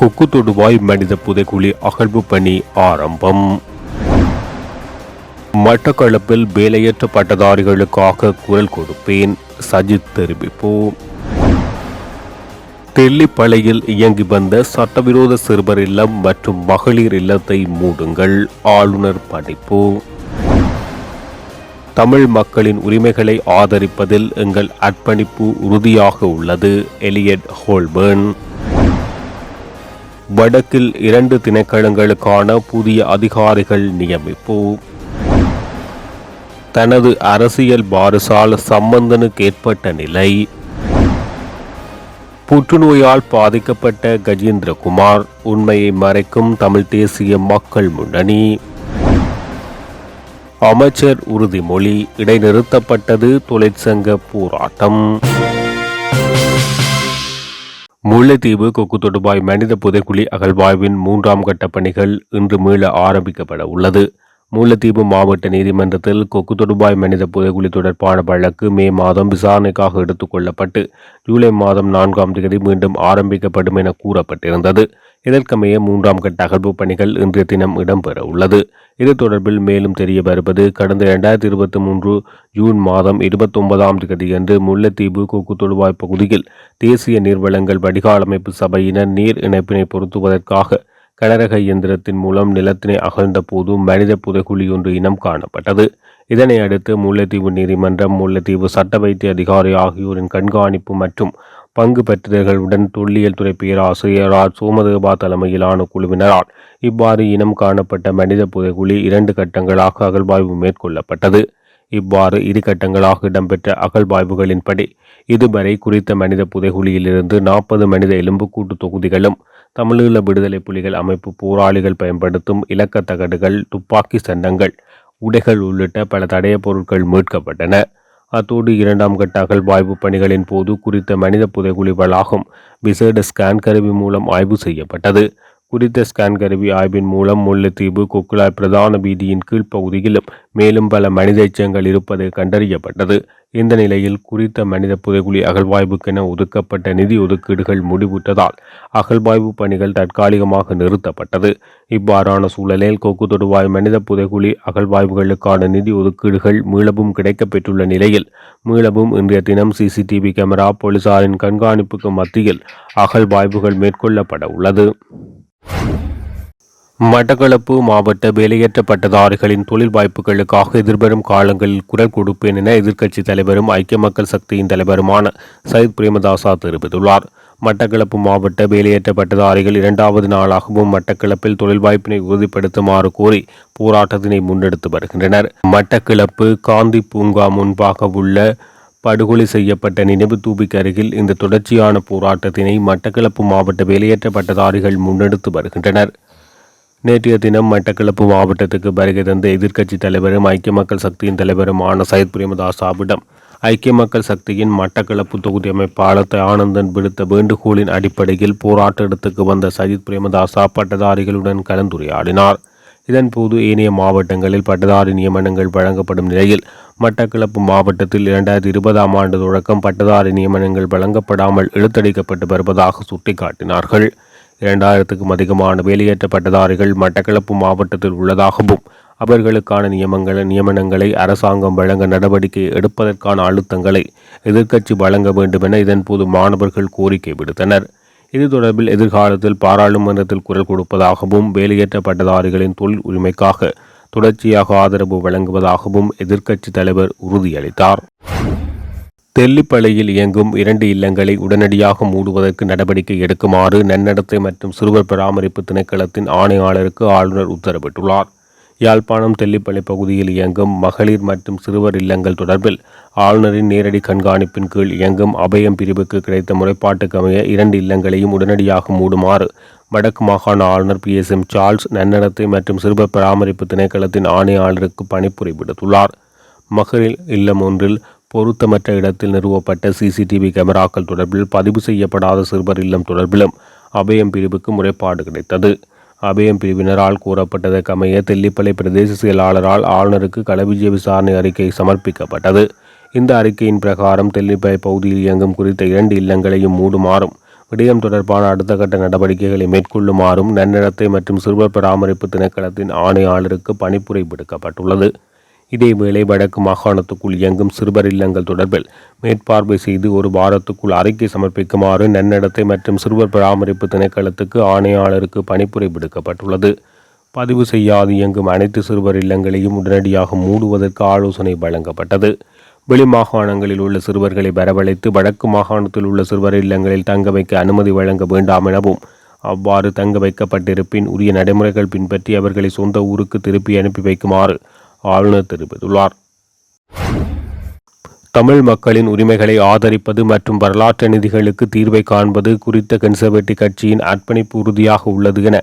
கொக்கு தொடுவாய் மனித புதைக்குழி அகழ்வு பணி ஆரம்பம். மட்டக்களப்பில் வேலையற்ற பட்டதாரிகளுக்காக குரல் கொடுப்பேன். சஜித் தெரிவிப்பு தெல்லிப்பளையில் இயங்கி வந்த சட்டவிரோத சிறுவர் இல்லம் மற்றும் மகளிர் இல்லத்தை மூடுங்கள். ஆளுநர் பணிப்பு தமிழ் மக்களின் உரிமைகளை ஆதரிப்பதில் எங்கள் அர்ப்பணிப்பு உறுதியாக உள்ளது. Elliot Holborn. வடக்கில் இரண்டு திணைக்களங்களுக்கான புதிய அதிகாரிகள் நியமிப்பு. தனது அரசியல் வாரிசால் சம்பந்தனுக்கு ஏற்பட்ட நிலை. புற்றுநோயால் பாதிக்கப்பட்ட கஜேந்திரகுமார் உண்மையை மறைக்கும் தமிழ் தேசிய மக்கள் முன்னணி. அமைச்சர் உறுதிமொழி இடைநிறுத்தப்பட்டது தொழிற்சங்க போராட்டம். முல்லைத்தீவு கொக்கு தொடுபாய் மனித புதைக்குழி அகழ்வாய்வின் மூன்றாம் கட்ட பணிகள் இன்று மீள ஆரம்பிக்கப்பட உள்ளது. முல்லைத்தீவு மாவட்ட நீதிமன்றத்தில் கொக்கு தொடுபாய் மனித புதைக்குழி தொடர்பான வழக்கு மே மாதம் விசாரணைக்காக எடுத்துக்கொள்ளப்பட்டு ஜூலை மாதம் நான்காம் தேதி மீண்டும் ஆரம்பிக்கப்படும் என கூறப்பட்டிருந்தது. இதற்கமைய மூன்றாம் கட்ட அகழ்வு பணிகள் இன்றைய தினம் இடம்பெற உள்ளது. இது தொடர்பில் மேலும் தெரிய வருவது கடந்த இரண்டாயிரத்தி இருபத்தி மூன்று ஜூன் மாதம் இருபத்தொன்பதாம் தேதியன்று முல்லைத்தீவு கொக்கு தொடுவாய் பகுதியில் தேசிய நீர்வளங்கள் வடிகால் அமைப்பு சபையினர் நீர் இணைப்பினை பொருத்துவதற்காக கனரக இயந்திரத்தின் மூலம் நிலத்தினை அகழ்ந்த போது மனித புதைக்குழி ஒன்று இனம் காணப்பட்டது. இதனை அடுத்து முல்லைத்தீவு நீதிமன்றம் முல்லைத்தீவு சட்ட வைத்திய அதிகாரி ஆகியோரின் கண்காணிப்பு மற்றும் பங்கு பெற்றவர்களுடன் தொல்லியல் துறை பேராசிரியர் ஆர். தலைமையிலான குழுவினரால் இவ்வாறு இனம் காணப்பட்ட மனித புதைகுழி இரண்டு கட்டங்களாக அகழ்வாய்வு மேற்கொள்ளப்பட்டது. இவ்வாறு இரு கட்டங்களாக இடம்பெற்ற அகழ்வாய்வுகளின்படி இதுவரை குறித்த மனித புதைகுழியிலிருந்து நாற்பது மனித எலும்புக்கூட்டு தொகுதிகளும் தமிழீழ விடுதலை புலிகள் அமைப்பு போராளிகள் பயன்படுத்தும் இலக்க தகடுகள் துப்பாக்கி சண்டங்கள் உடைகள் உள்ளிட்ட பல தடைய பொருட்கள் மீட்கப்பட்டன. அத்தோடு இரண்டாம் கட்ட அகழ்வாய்வு பணிகளின் போது குறித்த மனித புதைகுழி வளாகம் விசேட ஸ்கேன் கருவி மூலம் ஆய்வு செய்யப்பட்டது. குறித்த ஸ்கேன் கருவி ஆய்வின் மூலம் முல்லைத்தீவு கொக்குலாய் பிரதான வீதியின் கீழ்ப்பகுதியிலும் மேலும் பல மனித எச்சங்கள் இருப்பது கண்டறியப்பட்டது. இந்த நிலையில் குறித்த மனித புதைகுழி அகழ்வாய்வுக்கென ஒதுக்கப்பட்ட நிதி ஒதுக்கீடுகள் முடிவுற்றதால் அகழ்வாய்வு பணிகள் தற்காலிகமாக நிறுத்தப்பட்டது. இவ்வாறான சூழலில் கொக்கு தொடுவாய் மனித புதைகுழி அகழ்வாய்வுகளுக்கான நிதி ஒதுக்கீடுகள் மீளவும் கிடைக்கப்பெற்றுள்ள நிலையில் மீளவும் இன்றைய தினம் சிசிடிவி கேமரா போலீசாரின் கண்காணிப்புக்கு மத்தியில் அகழ்வாய்வுகள் மேற்கொள்ளப்பட உள்ளது. மட்டக்களப்பு மாவட்ட வேலையற்ற பட்டதாரிகளின் தொழில் வாய்ப்புகளுக்காக எதிர்வரும் காலங்களில் குரல் கொடுப்பேன் என எதிர்க்கட்சி தலைவரும் ஐக்கிய மக்கள் சக்தியின் தலைவருமான சயித் பிரேமதாசா தெரிவித்துள்ளார். மட்டக்களப்பு மாவட்ட வேலையற்ற பட்டதாரிகள் இரண்டாவது நாளாகவும் மட்டக்களப்பில் தொழில் வாய்ப்பினை உறுதிப்படுத்துமாறு கோரி போராட்டத்தினை முன்னெடுத்து வருகின்றனர். மட்டக்களப்பு காந்தி பூங்கா முன்பாக உள்ள படுகொலை செய்யப்பட்ட நினைவு தூபிக்கு அருகில் இந்த தொடர்ச்சியான போராட்டத்தினை மட்டக்களப்பு மாவட்ட வெளியேற்ற பட்டதாரிகள் முன்னெடுத்து வருகின்றனர். நேற்றைய தினம் மட்டக்களப்பு மாவட்டத்துக்கு வருகை தந்த எதிர்க்கட்சி தலைவரும் ஐக்கிய மக்கள் சக்தியின் தலைவருமான சையத் பிரேமதாசாவிடம் ஐக்கிய மக்கள் சக்தியின் மட்டக்களப்பு தொகுதி அமைப்பாளர் ஆனந்தன் விடுத்த வேண்டுகோளின் அடிப்படையில் போராட்ட இடத்துக்கு வந்த சஜித் பிரேமதாசா பட்டதாரிகளுடன் கலந்துரையாடினார். இதன்போது ஏனைய மாவட்டங்களில் பட்டதாரி நியமனங்கள் வழங்கப்படும் நிலையில் மட்டக்களப்பு மாவட்டத்தில் இரண்டாயிரத்தி இருபதாம் ஆண்டு தொடக்கம் பட்டதாரி நியமனங்கள் வழங்கப்படாமல் இழுத்தடிக்கப்பட்டு வருவதாக சுட்டிக்காட்டினார்கள். இரண்டாயிரத்துக்கும் அதிகமான வேலையேற்ற பட்டதாரிகள் மட்டக்களப்பு மாவட்டத்தில் உள்ளதாகவும் அவர்களுக்கான நியமங்களை நியமனங்களை அரசாங்கம் வழங்க நடவடிக்கை எடுப்பதற்கான அழுத்தங்களை எதிர்க்கட்சி வழங்க வேண்டும் என இதன்போது மாணவர்கள் கோரிக்கை விடுத்தனர். இது தொடர்பில் எதிர்காலத்தில் பாராளுமன்றத்தில் குரல் கொடுப்பதாகவும் வேலையேற்ற பட்டதாரிகளின் தொழில் உரிமைக்காக தொடர்ச்சியாக ஆதரவு வழங்குவதாகவும் எதிர்க்கட்சி தலைவர் உறுதியளித்தார். தெல்லிப்பளையில் இயங்கும் இரண்டு இல்லங்களை உடனடியாக மூடுவதற்கு நடவடிக்கை எடுக்குமாறு நன்னடத்தை மற்றும் சிறுவர் பராமரிப்பு திணைக்களத்தின் ஆணையாளருக்கு ஆளுநர் உத்தரவிட்டுள்ளார். யாழ்ப்பாணம் தெல்லிப்பளை பகுதியில் இயங்கும் மகளிர் மற்றும் சிறுவர் இல்லங்கள் தொடர்பில் ஆளுநரின் நேரடி கண்காணிப்பின் கீழ் இயங்கும் அபயம் பிரிவுக்கு கிடைத்த முறைப்பாட்டுக்கமைய இரண்டு இல்லங்களையும் உடனடியாக மூடுமாறு வடக்கு மாகாண ஆளுநர் பி. எஸ். எம். சார்ல்ஸ் நன்னடத்தை மற்றும் சிறுவர் பராமரிப்பு திணைக்களத்தின் ஆணையாளருக்கு பணிப்புரை விடுத்துள்ளார் மகளிர் இல்லம் ஒன்றில் பொருத்தமற்ற இடத்தில் நிறுவப்பட்ட சிசிடிவி கேமராக்கள் தொடர்பில் பதிவு செய்யப்படாத சிறுவர் இல்லம் தொடர்பிலும் அபயம் பிரிவுக்கு முறைப்பாடு கிடைத்தது. அபயம் பிரிவினரால் கூறப்பட்டதற்கமைய தெல்லிப்பளை பிரதேச செயலாளரால் ஆளுநருக்கு களவிஜய விசாரணை அறிக்கை சமர்ப்பிக்கப்பட்டது. இந்த அறிக்கையின் பிரகாரம் தெல்லிப்பளை பகுதியில் இயங்கும் குறித்த இரண்டு இல்லங்களையும் மூடுமாறும் விடயம் தொடர்பான அடுத்த கட்ட நடவடிக்கைகளை மேற்கொள்ளுமாறும் நன்னடத்தை மற்றும் சிறுவர் பராமரிப்பு திணைக்களத்தின் ஆணையாளருக்கு பணிப்புரை விடுக்கப்பட்டுள்ளது. இதேவேளை வடக்கு மாகாணத்துக்குள் இயங்கும் சிறுவர் இல்லங்கள் தொடர்பில் மேற்பார்வை செய்து ஒரு வாரத்துக்குள் அறிக்கை சமர்ப்பிக்குமாறு நன்னடத்தை மற்றும் சிறுவர் பராமரிப்பு திணைக்களத்துக்கு ஆணையாளருக்கு பணிப்புரை விடுக்கப்பட்டுள்ளது. பதிவு செய்யாது இயங்கும் அனைத்து சிறுவர் இல்லங்களையும் உடனடியாக மூடுவதற்கு ஆலோசனை வழங்கப்பட்டது. வெளி மாகாணங்களில் உள்ள சிறுவர்களை வரவழைத்து வடக்கு மாகாணத்தில் உள்ள சிறுவர் இல்லங்களில் தங்க வைக்க அனுமதி வழங்க வேண்டாம் எனவும் அவ்வாறு தங்க வைக்கப்பட்டிருப்பின் உரிய நடைமுறைகள் பின்பற்றி அவர்களை சொந்த ஊருக்கு திருப்பி அனுப்பி வைக்குமாறு ஆளுநர் தெரிவித்துள்ளார். தமிழ் மக்களின் உரிமைகளை ஆதரிப்பது மற்றும் வரலாற்று நிதிகளுக்கு தீர்வை காண்பது குறித்த கன்சர்வேட்டிவ் கட்சியின் அர்ப்பணிப்பு உறுதியாக உள்ளது என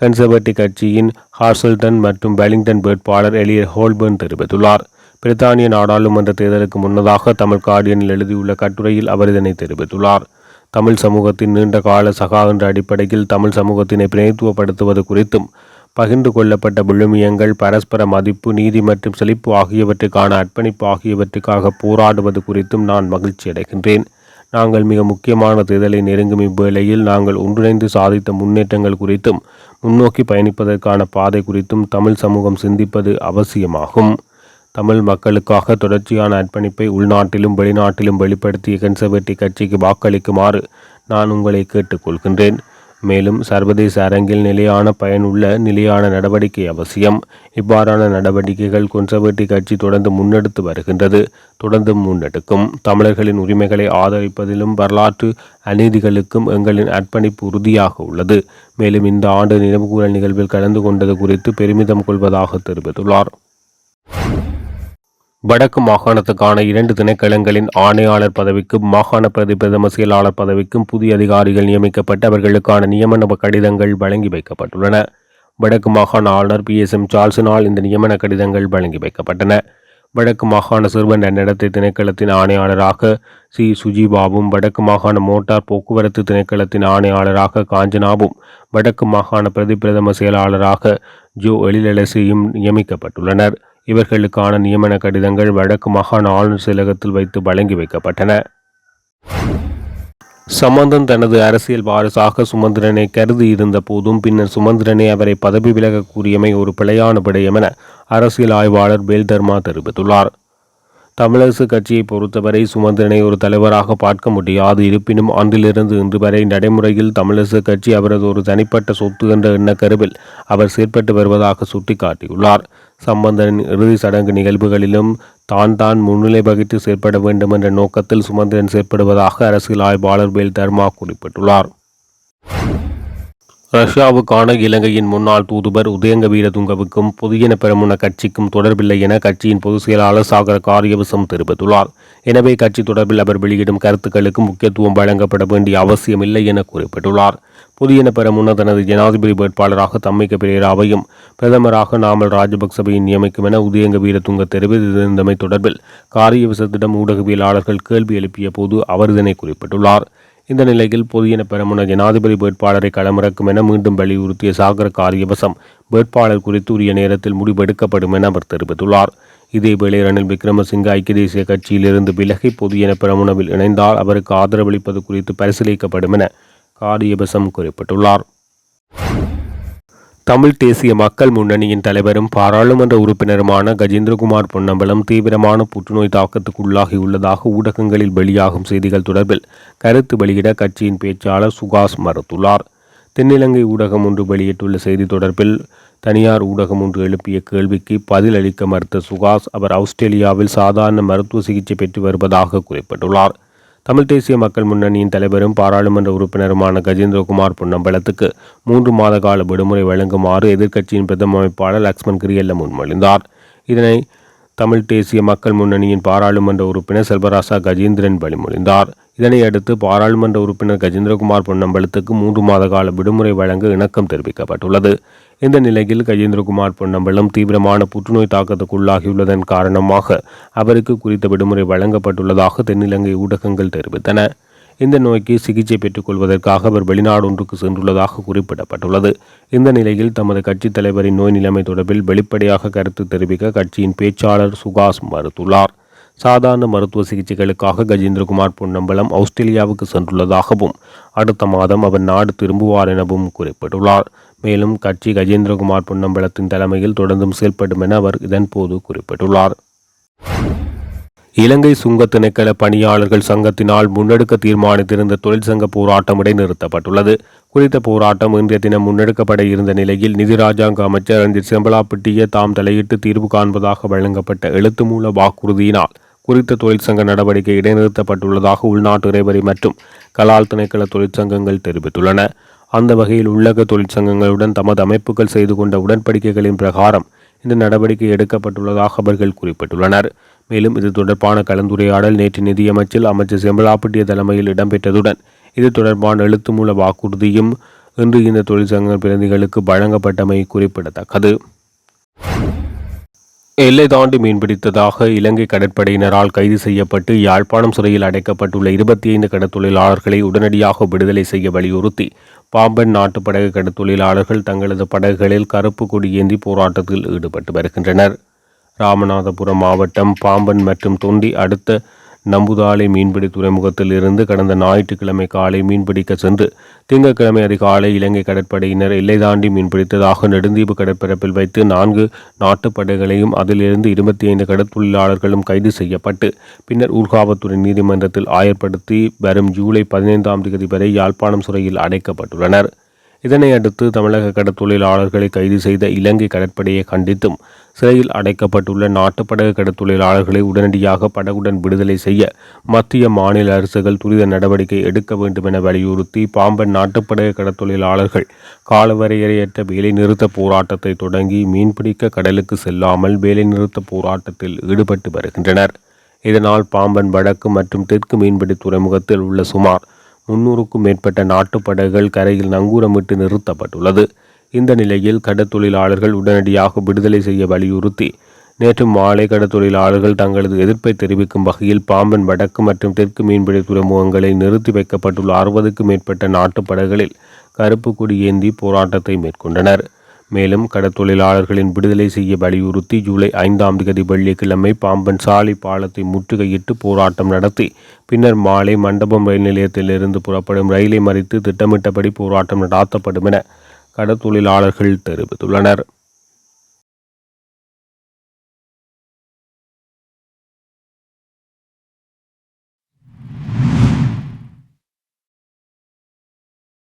கன்சர்வேட்டிவ் கட்சியின் ஹார்சல்டன் மற்றும் வெலிங்டன் வேட்பாளர் எலியர் ஹோல்பர்ன் தெரிவித்துள்ளார். பிரித்தானிய நாடாளுமன்ற தேர்தலுக்கு முன்னதாக தமிழ் கார்டியனில் எழுதியுள்ள கட்டுரையில் அவர் இதனை தெரிவித்துள்ளார். தமிழ் சமூகத்தின் நீண்ட கால சகா என்ற அடிப்படையில் தமிழ் சமூகத்தினை பிரதித்துவப்படுத்துவது குறித்தும் பகிர்ந்து கொள்ளப்பட்ட விழுமியங்கள் பரஸ்பர மதிப்பு நீதி மற்றும் செழிப்பு ஆகியவற்றுக்கான அர்ப்பணிப்பு ஆகியவற்றுக்காக போராடுவது குறித்தும் நான் மகிழ்ச்சி அடைகின்றேன். நாங்கள் மிக முக்கியமான தேர்தலை நெருங்கும் இவ்வேளையில் நாங்கள் ஒன்றிணைந்து சாதித்த முன்னேற்றங்கள் குறித்தும் முன்னோக்கி பயணிப்பதற்கான பாதை குறித்தும் தமிழ் சமூகம் சிந்திப்பது அவசியமாகும். தமிழ் மக்களுக்காக தொடர்ச்சியான அர்ப்பணிப்பை உள்நாட்டிலும் வெளிநாட்டிலும் வெளிப்படுத்திய கன்சர்வேட்டிவ் கட்சிக்கு வாக்களிக்குமாறு நான் உங்களை கேட்டுக்கொள்கின்றேன். மேலும் சர்வதேச அரங்கில் நிலையான பயனுள்ள நிலையான நடவடிக்கை அவசியம். இவ்வாறான நடவடிக்கைகள் கன்சர்வேட்டிவ் கட்சி தொடர்ந்து முன்னெடுத்து வருகின்றது. தொடர்ந்து முன்னெடுக்கும். தமிழர்களின் உரிமைகளை ஆதரிப்பதிலும் வரலாற்று அநீதிகளுக்கும் எங்களின் அர்ப்பணிப்பு உறுதியாக உள்ளது. மேலும் இந்த ஆண்டு நினைவுகூரல் நிகழ்வில் கலந்து கொண்டது குறித்து பெருமிதம் கொள்வதாக தெரிவித்துள்ளார். வடக்கு மாகாணத்துக்கான இரண்டு திணைக்களங்களின் ஆணையாளர் பதவிக்கும் மாகாண பிரதி பிரதம செயலாளர் பதவிக்கும் புதிய அதிகாரிகள் நியமிக்கப்பட்டு அவர்களுக்கான நியமன கடிதங்கள் வழங்கி வைக்கப்பட்டுள்ளன. வடக்கு மாகாண ஆளுநர் பி. எஸ். எம். சார்ல்ஸினால் இந்த நியமன கடிதங்கள் வழங்கி வைக்கப்பட்டன. வடக்கு மாகாண சிறுவன் நன்னடத்தை திணைக்களத்தின் ஆணையாளராக சி. சுஜிபாவும் வடக்கு மாகாண மோட்டார் போக்குவரத்து திணைக்களத்தின் ஆணையாளராக காஞ்சனாவும் வடக்கு மாகாண பிரதி பிரதம செயலாளராக ஜோ எழிலரசியும் நியமிக்கப்பட்டுள்ளனர். இவர்களுக்கான நியமன கடிதங்கள் வடக்கு மாகாண ஆளுநர் செயலகத்தில் வைத்து வழங்கி வைக்கப்பட்டன. சம்பந்தன் தனது அரசியல் வாரிசாக சுமந்திரனை கருதி இருந்த போதும் பின்னர் சுமந்திரனை அவரை பதவி விலக கூறியமை ஒரு பிழையான விடயம் என அரசியல் ஆய்வாளர் பேல்தர்மா தெரிவித்துள்ளார். தமிழரசு கட்சியை பொறுத்தவரை சுமந்திரனை ஒரு தலைவராக பார்க்க முடியாது. இருப்பினும் அன்றிலிருந்து இன்று வரை நடைமுறையில் தமிழரசு கட்சி அவரது ஒரு தனிப்பட்ட சொத்து என்ற எண்ணக்கருவில் அவர் செயற்பட்டு வருவதாக சுட்டிக்காட்டியுள்ளார். சம்பந்தன் இறுதி சடங்கு நிகழ்வுகளிலும் தான் தான் முன்னிலை வகித்து செயற்பட வேண்டும் என்ற நோக்கத்தில் சுமந்திரன் செயற்படுவதாக அரசியல் ஆய்வாளர் வேல் தர்மா குறிப்பிட்டுள்ளார். ரஷ்யாவுக்கான இலங்கையின் முன்னாள் தூதுவர் உதயங்க வீரதுங்கவுக்கும் புதியன பெருமுன கட்சிக்கும் தொடர்பில்லை என கட்சியின் பொதுச் செயலாளர் சாகர காரியவசம் தெரிவித்துள்ளார். எனவே கட்சி தொடர்பில் அவர் வெளியிடும் கருத்துக்களுக்கு முக்கியத்துவம் வழங்கப்பட வேண்டிய அவசியமில்லை என குறிப்பிட்டுள்ளார். புதியன பெரமுன தனது ஜனாதிபதி வேட்பாளராக தம்மிக்க பிரேராவையும் பிரதமராக நாமல் ராஜபக்சவையும் நியமிக்கும் என உதயங்க வீரதுங்க தெரிவித்திருந்தமை தொடர்பில் காரியவசத்திடம் ஊடகவியலாளர்கள் கேள்வி எழுப்பிய போது அவர் இதனை குறிப்பிட்டுள்ளார். இந்த நிலையில் புதியன பெறமுன ஜனாதிபதி வேட்பாளரை களமிறக்கும் என மீண்டும் வலியுறுத்திய சாகர காரியவசம் வேட்பாளர் குறித்து உரிய நேரத்தில் முடிவெடுக்கப்படும் என அவர் தெரிவித்துள்ளார். இதேவேளை ரணில் விக்ரமசிங்க ஐக்கிய தேசிய கட்சியிலிருந்து விலகி பொதியன பெரமுனவில் இணைந்தால் அவருக்கு ஆதரவளிப்பது குறித்து பரிசீலிக்கப்படும் என காரியபசம் குறிப்பிட்டுள்ளார். தமிழ் தேசிய மக்கள் முன்னணியின் தலைவரும் பாராளுமன்ற உறுப்பினருமான கஜேந்திரகுமார் பொன்னம்பலம் தீவிரமான புற்றுநோய் தாக்கத்துக்குள்ளாகியுள்ளதாக ஊடகங்களில் வெளியாகும் செய்திகள் தொடர்பில் கருத்து வெளியிட கட்சியின் பேச்சாளர் சுகாஸ் மறுத்துள்ளார். தென்னிலங்கை ஊடகம் ஒன்று வெளியிட்டுள்ள செய்தி தொடர்பில் தனியார் ஊடகம் ஒன்று எழுப்பிய கேள்விக்கு பதில் அளிக்க மறுத்த சுகாஸ் அவர் ஆஸ்திரேலியாவில் சாதாரண மருத்துவ சிகிச்சை பெற்று வருவதாக குறிப்பிட்டுள்ளார். தமிழ் தேசிய மக்கள் முன்னணியின் தலைவரும் பாராளுமன்ற உறுப்பினருமான கஜேந்திரகுமார் பொன்னம்பலத்துக்கு மூன்று மாத கால விடுமுறை வழங்குமாறு எதிர்க்கட்சியின் பிரதம அமைப்பாளர் லக்ஷ்மண் கிரியல்ல முன்மொழிந்தார் இதனை தமிழ் தேசிய மக்கள் முன்னணியின் பாராளுமன்ற உறுப்பினர் செல்வராசா கஜேந்திரன் வழிமொழிந்தார். இதனையடுத்து பாராளுமன்ற உறுப்பினர் கஜேந்திரகுமார் பொன்னம்பலத்துக்கு மூன்று மாத கால விடுமுறை வழங்க இணக்கம் தெரிவிக்கப்பட்டுள்ளது. இந்த நிலையில் கஜேந்திரகுமார் பொன்னம்பலம் தீவிரமான புற்றுநோய் தாக்கத்துக்குள்ளாகியுள்ளதன் காரணமாக அவருக்கு குறித்த விடுமுறை வழங்கப்பட்டுள்ளதாக தென்னிலங்கை ஊடகங்கள் தெரிவித்தன. இந்த நோய்க்கு சிகிச்சை பெற்றுக்கொள்வதற்காக அவர் வெளிநாடு ஒன்றுக்கு சென்றுள்ளதாக குறிப்பிடப்பட்டுள்ளது. இந்த நிலையில் தமது கட்சித் தலைவரின் நோய் நிலைமை தொடர்பில் வெளிப்படையாக கருத்து தெரிவிக்க கட்சியின் பேச்சாளர் சுகாஸ் மறுத்துள்ளார். சாதாரண மருத்துவ சிகிச்சைகளுக்காக கஜேந்திரகுமார் பொன்னம்பலம் ஆஸ்திரேலியாவுக்கு சென்றுள்ளதாகவும் அடுத்த மாதம் அவர் நாடு திரும்புவார் எனவும் குறிப்பிட்டுள்ளார். மேலும் கட்சி கஜேந்திரகுமார் பொன்னம்பலத்தின் தலைமையில் தொடர்ந்தும் செயல்படும் என அவர் இதன்போது குறிப்பிட்டுள்ளார். இலங்கை சுங்க திணைக்கள பணியாளர்கள் சங்கத்தினால் முன்னெடுக்க தீர்மானித்திருந்த தொழிற்சங்க போராட்டம் இடைநிறுத்தப்பட்டுள்ளது. குறித்த போராட்டம் இன்றைய தினம் முன்னெடுக்கப்பட இருந்த நிலையில் நிதி ராஜாங்க அமைச்சர் ரஞ்சித் செம்பலாப்பிட்டிய தாம் தலையிட்டு தீர்வு காண்பதாக வழங்கப்பட்ட எழுத்து மூல வாக்குறுதியினால் குறித்த தொழிற்சங்க நடவடிக்கை இடைநிறுத்தப்பட்டுள்ளதாக உள்நாட்டு இறைவரி மற்றும் கலால் திணைக்கள தொழிற்சங்கங்கள் தெரிவித்துள்ளன. அந்த வகையில் உள்ளக தொழிற்சங்கங்களுடன் தமது அமைப்புகள் செய்து கொண்ட உடன்படிக்கைகளின் பிரகாரம் இந்த நடவடிக்கை எடுக்கப்பட்டுள்ளதாக அவர்கள் குறிப்பிட்டுள்ளனர். மேலும் இது தொடர்பான கலந்துரையாடல் நேற்று நிதியமைச்சர் அமைச்சர் செம்பலாப்பட்டிய தலைமையில் இடம்பெற்றதுடன் இது தொடர்பான எழுத்து மூல வாக்குறுதியும் இன்று இந்த தொழிற்சங்க பிரதிகளுக்கு வழங்கப்பட்டமை குறிப்பிடத்தக்கது. எல்லை தாண்டி மீன்பிடித்ததாக இலங்கை கடற்படையினரால் கைது செய்யப்பட்டு யாழ்ப்பாணம் சிறையில் அடைக்கப்பட்டுள்ள இருபத்தி ஐந்து கடற்தொழிலாளர்களை உடனடியாக விடுதலை செய்ய வலியுறுத்தி பாம்பன் நாட்டு படகு கடற்தொழிலாளர்கள் தங்களது படகுகளில் கருப்பு கொடி ஏந்தி போராட்டத்தில் ஈடுபட்டு வருகின்றனர். ராமநாதபுரம் மாவட்டம் பாம்பன் மற்றும் தொண்டி அடுத்த நம்புதாலை மீன்பிடி துறைமுகத்தில் இருந்து கடந்த ஞாயிற்றுக்கிழமை காலை மீன்பிடிக்க சென்று திங்கட்கிழமை அதிகாலை இலங்கை கடற்படையினர் எல்லை தாண்டி மீன்பிடித்ததாக நெடுந்தீவு கடற்பரப்பில் வைத்து நான்கு நாட்டுப்படைகளையும் அதிலிருந்து இருபத்தி ஐந்து கடற்தொழிலாளர்களும் கைது செய்யப்பட்டு பின்னர் ஊர்காவத்துறை நீதிமன்றத்தில் ஆயர்படுத்தி வரும் ஜூலை பதினைந்தாம் தேதி வரை யாழ்ப்பாணம் சிறையில் அடைக்கப்பட்டுள்ளனர். இதனை அடுத்து தமிழக கடற்தொழிலாளர்களை கைது செய்த இலங்கை கடற்படையை கண்டித்தும் சிறையில் அடைக்கப்பட்டுள்ள நாட்டுப்படகு கடற்தொழிலாளர்களை உடனடியாக படகுடன் விடுதலை செய்ய மத்திய மாநில அரசுகள் துரித நடவடிக்கை எடுக்க வேண்டும் என வலியுறுத்தி பாம்பன் நாட்டுப்படகு கடற்தொழிலாளர்கள் காலவரையறையற்ற வேலைநிறுத்த போராட்டத்தை தொடங்கி மீன்பிடிக்க கடலுக்கு செல்லாமல் வேலைநிறுத்த போராட்டத்தில் ஈடுபட்டு வருகின்றனர். இதனால் பாம்பன் வடக்கு மற்றும் தெற்கு மீன்பிடி துறைமுகத்தில் உள்ள சுமார் முன்னூறுக்கும் மேற்பட்ட நாட்டுப்படகுகள் கரையில் நங்கூரமிட்டு நிறுத்தப்பட்டுள்ளது. இந்த நிலையில் கடற்தொழிலாளர்கள் உடனடியாக விடுதலை செய்ய வலியுறுத்தி நேற்று மாலை கடற்தொழிலாளர்கள் தங்களது எதிர்ப்பை தெரிவிக்கும் வகையில் பாம்பன் வடக்கு மற்றும் தெற்கு மீன்பிடி துறைமுகங்களை நிறுத்தி வைக்கப்பட்டுள்ள அறுபதுக்கும் மேற்பட்ட நாட்டுப்படகுகளில் கருப்பு கொடி ஏந்தி போராட்டத்தை மேற்கொண்டனர். மேலும் கடற்தொழிலாளர்களின் விடுதலை செய்ய வலியுறுத்தி ஜூலை ஐந்தாம் தேதி வெள்ளிக்கிழமை பாம்பன் சாலை பாலத்தை முற்றுகையிட்டு போராட்டம் நடத்தி பின்னர் மாலை மண்டபம் ரயில் நிலையத்திலிருந்து புறப்படும் ரயிலை மறித்து திட்டமிட்டபடி போராட்டம் நடாத்தப்படும் என கடற்தொழிலாளர்கள் தெரிவித்துள்ளனர்.